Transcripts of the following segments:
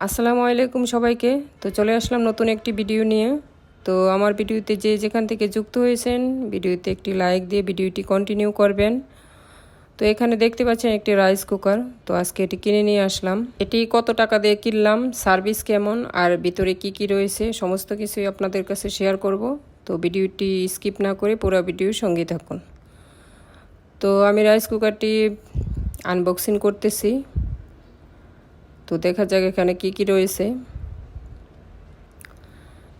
আসসালামু আলাইকুম সবাইকে। তো চলে আসলাম নতুন একটি ভিডিও নিয়ে। তো আমার ভিডিওতে যে যেখান থেকে যুক্ত হয়েছেন, ভিডিওতে একটি লাইক দিয়ে ভিডিওটি কন্টিনিউ করবেন। তো এখানে দেখতে পাচ্ছেন একটি রাইস কুকার তো আজকে এটি কিনে নিয়ে আসলাম। এটি কত টাকা দিয়ে কিনলাম সার্ভিস কেমন, আর ভিতরে কি কি রয়েছে, সমস্ত কিছুই আপনাদের কাছে শেয়ার করব। তো ভিডিওটি স্কিপ না করে পুরো ভিডিও সঙ্গে থাকুন। তো আমি রাইস কুকারটি আনবক্সিং করতেছি। তো দেখা যাক এখানে কি কি রয়েছে।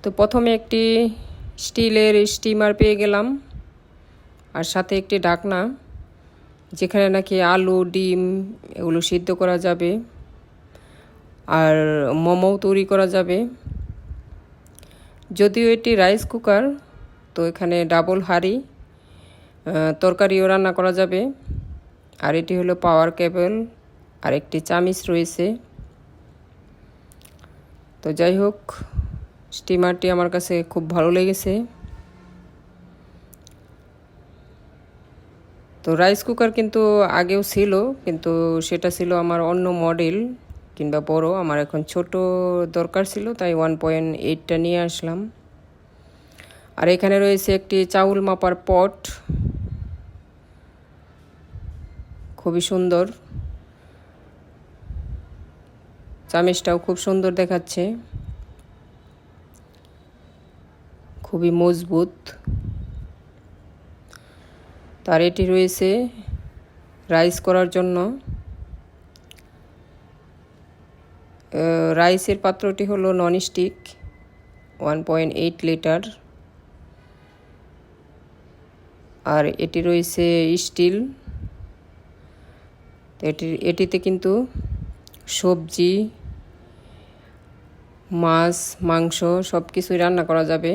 তো প্রথমে একটি স্টিলের স্টিমার পেয়ে গেলাম। আর সাথে একটি ডাকনা, যেখানে নাকি আলু, ডিম এগুলো সিদ্ধ করা যাবে। আর মোমো তৈরি করা যাবে। যদিও এটি রাইস কুকার, তো এখানে ডাবল হাঁড়ি তরকারিও রান্না করা যাবে। আর এটি হলো পাওয়ার কেবল, আর একটি চামিচ রয়েছে। তো যাই হোক, স্টিমারটি আমার কাছে খুব ভালো লেগেছে। তো রাইস কুকার কিন্তু আগেও ছিল, কিন্তু সেটা ছিল আমার অন্য মডেল কিংবা বড়, আমার এখন ছোট দরকার ছিল, তাই ওয়ান পয়েন্ট এইটটা নিয়ে আসলাম। আর এখানে রয়েছে একটি চাউল মাপার পট খুবই সুন্দর। চামিচটাও খুব সুন্দর দেখাচ্ছে। খুবই মজবুত। তার এটি রয়েছে রাইস করার জন্য। রাইসের পাত্রটি হলো nonstick one point eight litre. আর এটি রয়েছে স্টিল। এটি এটিতে কিন্তু সবজি, মাছ, মাংস সব কিছুই রান্না করা যাবে।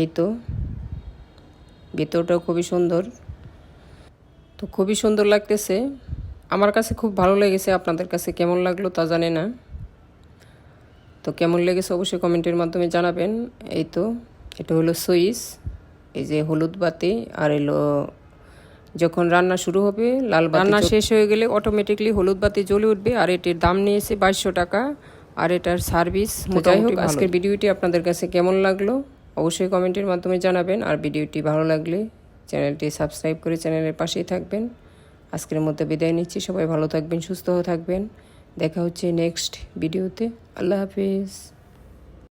এই তো, ভিতরটাও খুবই সুন্দর। তো খুবই সুন্দর লাগতেছে। আমার কাছে খুব ভালো লেগেছে আপনাদের কাছে কেমন লাগল তা জানে না। তো কেমন লেগেছে অবশ্যই কমেন্টের মাধ্যমে জানাবেন। এই তো, এটা হলো সুইচ এই যে হলুদ বাতি, আর এলো যখন রান্না শুরু হবে লাল রান্না শেষ হয়ে গেলে অটোমেটিকলি হলুদ বাতি জ্বলে উঠবে আর এটির দাম নিয়েছে বাইশশো টাকা আর এটার সার্ভিস যাই হোক আজকের ভিডিওটি আপনাদের কাছে কেমন লাগল অবশ্যই কমেন্টের মাধ্যমে জানাবেন আর ভিডিওটি ভালো লাগলে চ্যানেলটি সাবস্ক্রাইব করে চ্যানেলের পাশেই থাকবেন। আজকের মধ্যে বিদায় নিচ্ছি সবাই ভালো থাকবেন সুস্থ থাকবেন। দেখা হচ্ছে নেক্সট ভিডিওতে। আল্লাহ হাফিজ।